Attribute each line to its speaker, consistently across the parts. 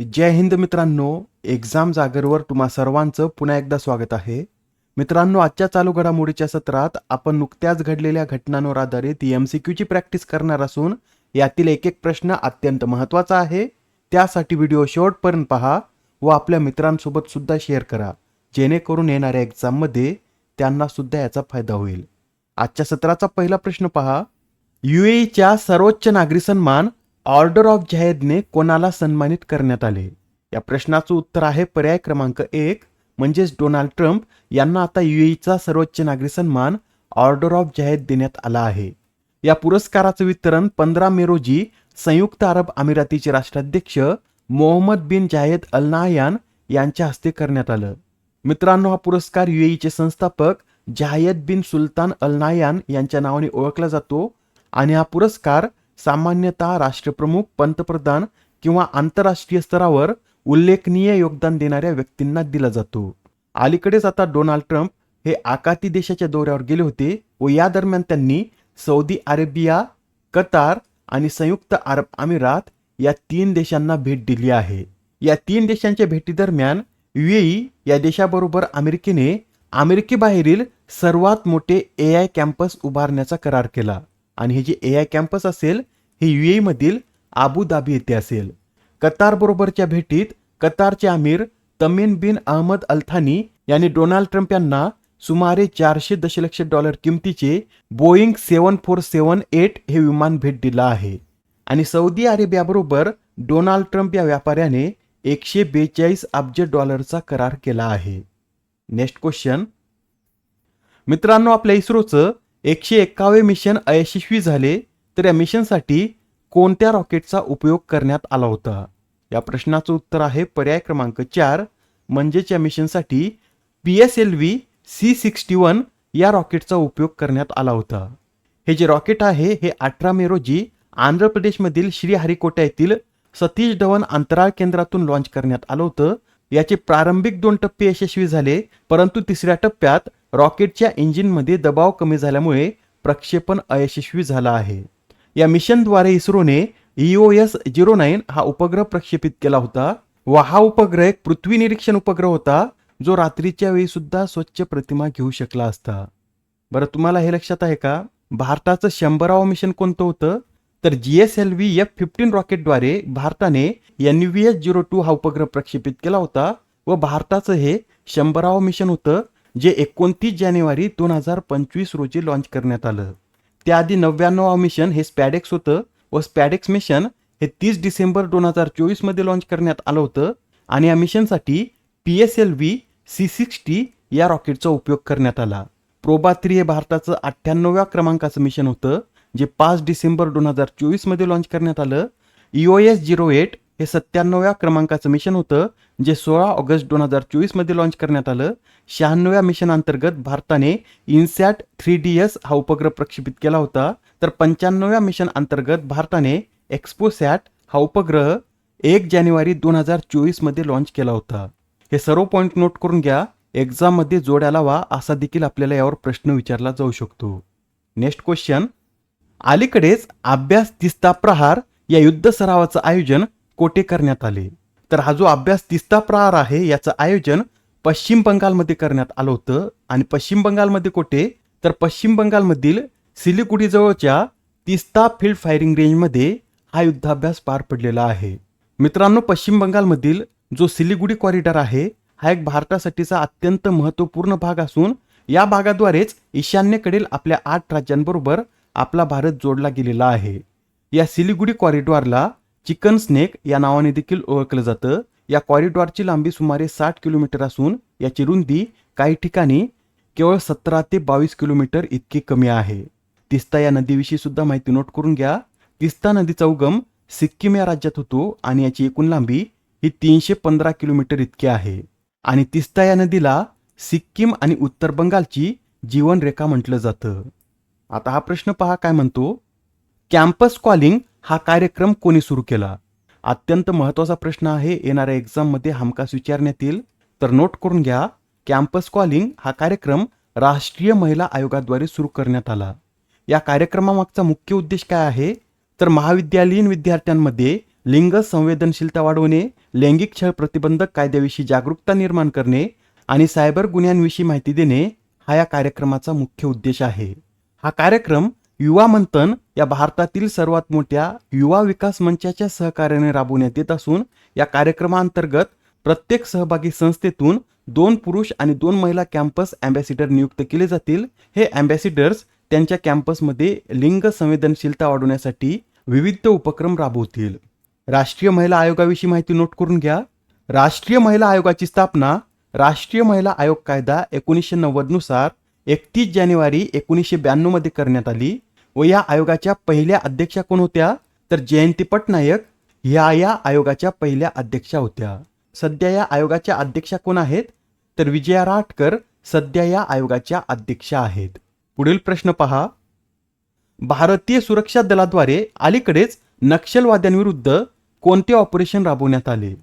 Speaker 1: जय हिंद मित्रांनो एक्झाम जागरवर तुम्हा सर्वांचं पुन्हा एकदा स्वागत आहे. मित्रांनो आजच्या चालू घडामोडीच्या सत्रात आपण नुकत्याच घडलेल्या घटनांवर आधारित एम सी क्यूची प्रॅक्टिस करणार असून यातील एक एक प्रश्न अत्यंत महत्त्वाचा आहे. त्यासाठी व्हिडिओ शेवटपर्यंत पहा व आपल्या मित्रांसोबत सुद्धा शेअर करा. जेणेकरून येणाऱ्या एक्झाममध्ये त्यांना सुद्धा याचा फायदा होईल. आजच्या सत्राचा पहिला प्रश्न पहा. युएईच्या सर्वोच्च नागरी सन्मान ऑर्डर ऑफ जाहेदने कोणाला सन्मानित करण्यात आले? या प्रश्नाचं उत्तर आहे पर्याय क्रमांक एक म्हणजेच डोनाल्ड ट्रम्प यांना आता युएईचा सर्वोच्च नागरी सन्मान ऑर्डर ऑफ जाहेद देण्यात आला आहे. या पुरस्काराचं वितरण पंधरा मे रोजी संयुक्त अरब अमिरातीचे राष्ट्राध्यक्ष Mohamed bin Zayed Al Nahyan यांच्या हस्ते करण्यात आलं. मित्रांनो हा पुरस्कार युएईचे संस्थापक जायद बिन सुलतान अल नायान यांच्या नावाने ओळखला जातो आणि हा पुरस्कार सामान्यतः राष्ट्रप्रमुख पंतप्रधान किंवा आंतरराष्ट्रीय स्तरावर उल्लेखनीय योगदान देणाऱ्या व्यक्तींना दिला जातो. अलीकडेच आता डोनाल्ड ट्रम्प हे आकाती देशाच्या दौऱ्यावर गेले होते व या दरम्यान त्यांनी सौदी अरेबिया कतार आणि संयुक्त अरब अमिरात या तीन देशांना भेट दिली आहे. या तीन देशांच्या भेटीदरम्यान युएई या देशाबरोबर अमेरिकेने अमेरिकेबाहेरील सर्वात मोठे ए आय कॅम्पस उभारण्याचा करार केला. आणि हे जे ए आय कॅम्पस असेल हे यू मधील आबू धाबी येथे असेल. कतार बरोबरच्या भेटीत कतारचे आमिर तमीन बिन अहमद अल्थानी यांनी डोनाल्ड ट्रम्प यांना सुमारे चारशे दशलक्ष डॉलर किमतीचे Boeing seven four seven eight हे विमान भेट दिलं आहे. आणि सौदी अरेबियाबरोबर डोनाल्ड ट्रम्प या व्यापाऱ्याने एकशे बेचाळीस अब्ज डॉलरचा करार केला आहे. नेक्स्ट क्वेश्चन मित्रांनो आपल्या इस्रोचं एकशे एक्कावे मिशन अयशस्वी झाले तर या मिशनसाठी कोणत्या रॉकेटचा उपयोग करण्यात आला होता? या प्रश्नाचं उत्तर आहे पर्याय क्रमांक चार म्हणजेच या मिशनसाठी P S L V C sixty one या रॉकेटचा उपयोग करण्यात आला होता. हे जे रॉकेट आहे हे अठरा मे रोजी आंध्र प्रदेशमधील श्रीहरिकोटा येथील सतीश धवन अंतराळ केंद्रातून लॉन्च करण्यात आलं होतं. याचे प्रारंभिक दोन टप्पे यशस्वी झाले परंतु तिसऱ्या टप्प्यात रॉकेटच्या इंजिनमध्ये दबाव कमी झाल्यामुळे प्रक्षेपण अयशस्वी झाला आहे. या मिशनद्वारे इस्रोने ईओ एस झिरो नाईन हा उपग्रह प्रक्षेपित केला होता व हा उपग्रह एक पृथ्वी निरीक्षण उपग्रह होता जो रात्रीच्या वेळी सुद्धा स्वच्छ प्रतिमा घेऊ शकला असता. बरं तुम्हाला हे लक्षात आहे का? भारताचं शंभरावं मिशन कोणतं होतं? तर G S L V F fifteen रॉकेटद्वारे भारताने N V S zero two हा उपग्रह प्रक्षेपित केला होता व भारताचं हे शंभरावं मिशन होतं जे एकोणतीस जानेवारी दोन हजार पंचवीस रोजी लॉन्च करण्यात आलं. त्याआधी नव्याण्णवावं मिशन हे स्पॅडेक्स होतं व स्पॅडेक्स मिशन हे तीस डिसेंबर दोन हजार चोवीसमध्ये लॉन्च करण्यात आलं होतं आणि या मिशनसाठी P S L V C sixty या रॉकेटचा उपयोग करण्यात आला. प्रोबा थ्री हे भारताचं अठ्ठ्याण्णव्या क्रमांकाचं मिशन होतं जे पाच डिसेंबर दोन हजार चोवीसमध्ये लॉन्च करण्यात आलं ओ एस झिरो एट हे सत्त्याण्णव्या क्रमांकाचं मिशन होतं जे सोळा ऑगस्ट दोन हजार चोवीसमध्ये लॉन्च करण्यात आलं. शहाण्णव्या मिशन अंतर्गत भारताने इन्सॅट थ्री डी एस हा उपग्रह प्रक्षेपित केला होता. तर पंच्याण्णव्या मिशन अंतर्गत भारताने एक्सपोसॅट हा उपग्रह एक जानेवारी दोन हजार चोवीसमध्ये लॉन्च केला होता. हे सर्व पॉईंट नोट करून घ्या. एक्झाममध्ये जोड्या वा असा देखील आपल्याला यावर प्रश्न विचारला जाऊ शकतो. नेक्स्ट क्वेश्चन अलीकडेच अभ्यास तिस्ता प्रहार या युद्ध सरावाचं आयोजन कोठे करण्यात आले. तर हा जो अभ्यास तिस्ता प्रहार आहे याचं आयोजन पश्चिम बंगालमध्ये करण्यात आलं होतं. आणि पश्चिम बंगालमध्ये कोठे तर पश्चिम बंगालमधील सिलिगुडीजवळच्या तिस्ता फील्ड फायरिंग रेंजमध्ये हा युद्धाभ्यास पार पडलेला आहे. मित्रांनो पश्चिम बंगालमधील जो सिलिगुडी कॉरिडॉर आहे हा एक भारतासाठीचा अत्यंत महत्त्वपूर्ण भाग असून या भागाद्वारेच ईशान्येकडील आपल्या आठ राज्यांबरोबर आपला भारत जोडला गेलेला आहे. या सिलिगुडी कॉरिडॉरला चिकन स्नेक या नावाने देखील ओळखलं जातं. या कॉरिडॉरची लांबी सुमारे साठ किलोमीटर असून याची रुंदी काही ठिकाणी केवळ सतरा ते बावीस किलोमीटर इतकी कमी आहे. तिस्ता या नदीविषयी सुद्धा माहिती नोट करून घ्या. तिस्ता नदीचा उगम सिक्कीम या राज्यात होतो आणि याची एकूण लांबी ही तीनशे पंधरा किलोमीटर इतकी आहे. आणि तिस्ता या नदीला सिक्कीम आणि उत्तर बंगालची जीवनरेखा म्हटलं जातं. आता हा प्रश्न पहा काय म्हणतो. कॅम्पस कॉलिंग हा कार्यक्रम कोणी सुरू केला? अत्यंत महत्त्वाचा प्रश्न आहे. येणाऱ्या एक्झाममध्ये हमखास विचारण्यात येईल. तर नोट करून घ्या. कॅम्पस कॉलिंग हा कार्यक्रम राष्ट्रीय महिला आयोगाद्वारे सुरू करण्यात आला. या कार्यक्रमामागचा मुख्य उद्देश काय आहे? तर महाविद्यालयीन विद्यार्थ्यांमध्ये लिंग संवेदनशीलता वाढवणे लैंगिक छळ प्रतिबंधक कायद्याविषयी जागरूकता निर्माण करणे आणि सायबर गुन्ह्यांविषयी माहिती देणे हा या कार्यक्रमाचा मुख्य उद्देश आहे. हा कार्यक्रम युवा मंथन या भारतातील सर्वात मोठ्या युवा विकास मंचाच्या सहकार्याने राबवण्यात येत असून या कार्यक्रमाअंतर्गत प्रत्येक सहभागी संस्थेतून दोन पुरुष आणि दोन महिला कॅम्पस अँबॅसिडर नियुक्त केले जातील. हे अँबॅसिडर्स त्यांच्या कॅम्पसमध्ये लिंग संवेदनशीलता वाढवण्यासाठी विविध उपक्रम राबवतील. राष्ट्रीय महिला आयोगाविषयी माहिती नोट करून घ्या. राष्ट्रीय महिला आयोगाची स्थापना राष्ट्रीय महिला आयोग कायदा एकोणीसशे नव्वदनुसार एकतीस जानेवारी एकोणीसशे ब्याण्णवमध्ये करण्यात आली व या आयोगाच्या पहिल्या अध्यक्षा कोण होत्या? तर जयंती पटनायक ह्या या आयोगाच्या पहिल्या अध्यक्षा होत्या. सध्या या आयोगाच्या अध्यक्षा कोण आहेत? तर विजया राटकर सध्या या आयोगाच्या अध्यक्षा आहेत. पुढील प्रश्न पहा. भारतीय सुरक्षा दलाद्वारे अलीकडेच नक्षलवाद्यांविरुद्ध कोणते ऑपरेशन राबवण्यात आले?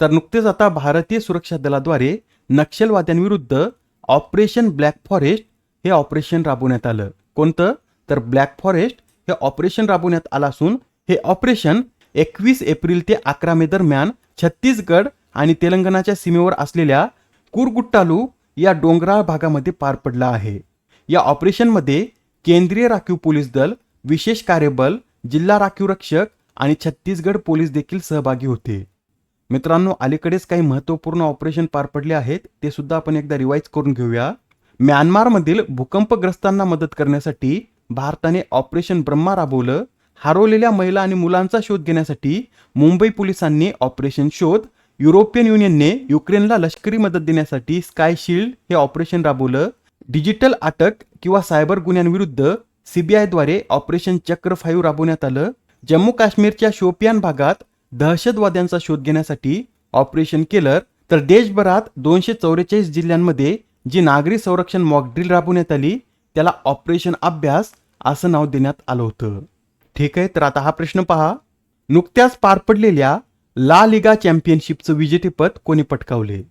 Speaker 1: तर नुकतेच आता भारतीय सुरक्षा दलाद्वारे नक्षलवाद्यांविरुद्ध ऑपरेशन ब्लॅक फॉरेस्ट हे ऑपरेशन राबवण्यात आलं. कोणतं? तर ब्लॅक फॉरेस्ट हे ऑपरेशन राबवण्यात आलं असून हे ऑपरेशन एकवीस एप्रिल ते अकरा मे दरम्यान छत्तीसगड आणि तेलंगणाच्या सीमेवर असलेल्या कुरगुट्टालू या डोंगराळ भागामध्ये पार पडला आहे. या ऑपरेशनमध्ये केंद्रीय राखीव पोलीस दल विशेष कार्यबल जिल्हा राखीव रक्षक आणि छत्तीसगड पोलीस देखील सहभागी होते. मित्रांनो अलीकडेच काही महत्त्वपूर्ण ऑपरेशन पार पडले आहेत ते सुद्धा आपण एकदा रिवाईज करून घेऊया. म्यानमारमधील भूकंपग्रस्तांना मदत करण्यासाठी भारताने ऑपरेशन ब्रह्मा राबवलं. हरवलेल्या महिला आणि मुलांचा शोध घेण्यासाठी मुंबई पोलिसांनी ऑपरेशन शोध युरोपियन युनियनने युक्रेनला लष्करी मदत देण्यासाठी स्काय शिल्ड हे ऑपरेशन राबवलं. डिजिटल अटक किंवा सायबर गुन्ह्यांविरुद्ध सीबीआयद्वारे ऑपरेशन चक्र फाईव्ह राबवण्यात आलं. जम्मू काश्मीरच्या शोपियान भागात दहशतवाद्यांचा शोध घेण्यासाठी ऑपरेशन केलर तर देशभरात दोनशे चौवेचाळीस जिल्ह्यांमध्ये जी नागरी संरक्षण मॉकड्रिल राबवण्यात आली त्याला ऑपरेशन अभ्यास असं नाव देण्यात आलं होतं. ठीक आहे तर आता हा प्रश्न पहा. नुकत्याच पार पडलेल्या ला लिगा चॅम्पियनशिपचं विजेतेपद कोणी पटकावले?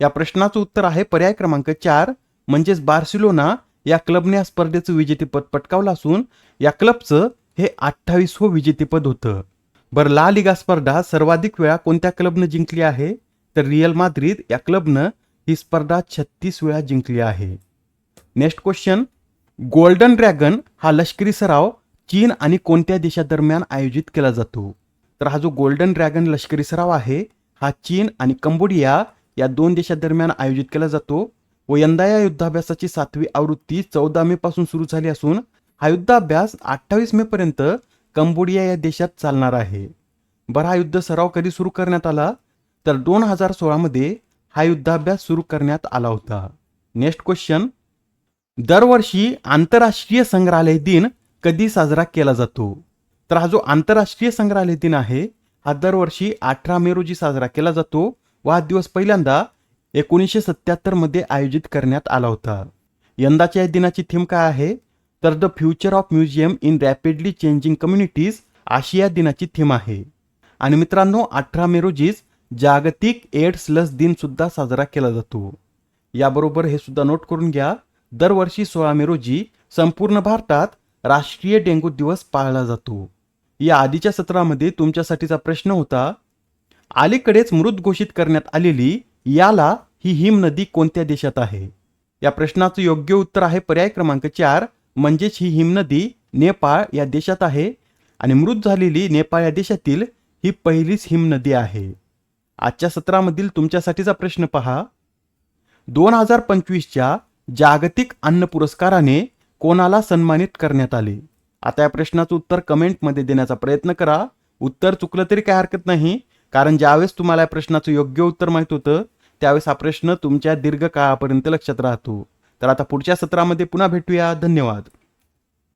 Speaker 1: या प्रश्नाचं उत्तर आहे पर्याय क्रमांक चार म्हणजेच बार्सिलोना या क्लबने या स्पर्धेचं विजेतेपद पटकावलं असून या क्लबचं हे अठ्ठावीसवं विजेतेपद होतं. बरं ला लिगा स्पर्धा सर्वाधिक वेळा कोणत्या क्लबनं जिंकली आहे? तर रियल माद्रिद या क्लबनं ही स्पर्धा छत्तीस वेळा जिंकली आहे. नेक्स्ट क्वेश्चन गोल्डन ड्रॅगन हा लष्करी सराव चीन आणि कोणत्या देशादरम्यान आयोजित केला जातो? तर हा जो गोल्डन ड्रॅगन लष्करी सराव आहे हा चीन आणि कंबोडिया या दोन देशादरम्यान आयोजित केला जातो. व यंदा या युद्धाभ्यासाची सातवी आवृत्ती चौदा मे पासून सुरू झाली असून हा युद्धाभ्यास अठ्ठावीस मे पर्यंत कंबोडिया या देशात चालणार आहे. बरं हा युद्ध सराव कधी सुरू करण्यात आला? तर दोन हजार सोळामध्ये हा युद्धाभ्यास सुरू करण्यात आला होता. नेक्स्ट क्वेश्चन दरवर्षी आंतरराष्ट्रीय संग्रहालय दिन कधी साजरा केला जातो? तर हा जो आंतरराष्ट्रीय संग्रहालय दिन आहे हा दरवर्षी अठरा मे रोजी साजरा केला जातो व हा दिवस पहिल्यांदा एकोणीसशे सत्याहत्तरमध्ये आयोजित करण्यात आला होता. यंदाच्या या दिनाची थीम काय आहे? तर the future of museum in rapidly changing communities अशी या दिनाची थीम आहे. आणि मित्रांनो अठरा मे रोजीच जागतिक एड्स लस दिन सुद्धा साजरा केला जातो. याबरोबर हे सुद्धा नोट करून घ्या. दरवर्षी सोळा मे रोजी संपूर्ण भारतात राष्ट्रीय डेंग्यू दिवस पाळला जातो. या आधीच्या सत्रामध्ये तुमच्यासाठीचा प्रश्न होता अलीकडेच मृत घोषित करण्यात आलेली याला ही हिम नदी कोणत्या देशात आहे? या प्रश्नाचं योग्य उत्तर आहे पर्याय क्रमांक चार म्हणजेच ही हिमनदी नेपाळ या देशात आहे आणि मृत झालेली नेपाळ या देशातील ही पहिलीच हिमनदी आहे. आजच्या सत्रामधील तुमच्यासाठीचा प्रश्न पहा. दोन हजार पंचवीसच्या जागतिक अन्न पुरस्काराने कोणाला सन्मानित करण्यात आले? आता या प्रश्नाचं उत्तर कमेंटमध्ये देण्याचा प्रयत्न करा. उत्तर चुकलं तरी काय हरकत नाही कारण ज्यावेळेस तुम्हाला या प्रश्नाचं योग्य उत्तर माहीत होतं त्यावेळेस हा प्रश्न तुमच्या दीर्घकाळापर्यंत लक्षात राहतो. तर आता पुढच्या सत्रामध्ये पुन्हा भेटूया. धन्यवाद.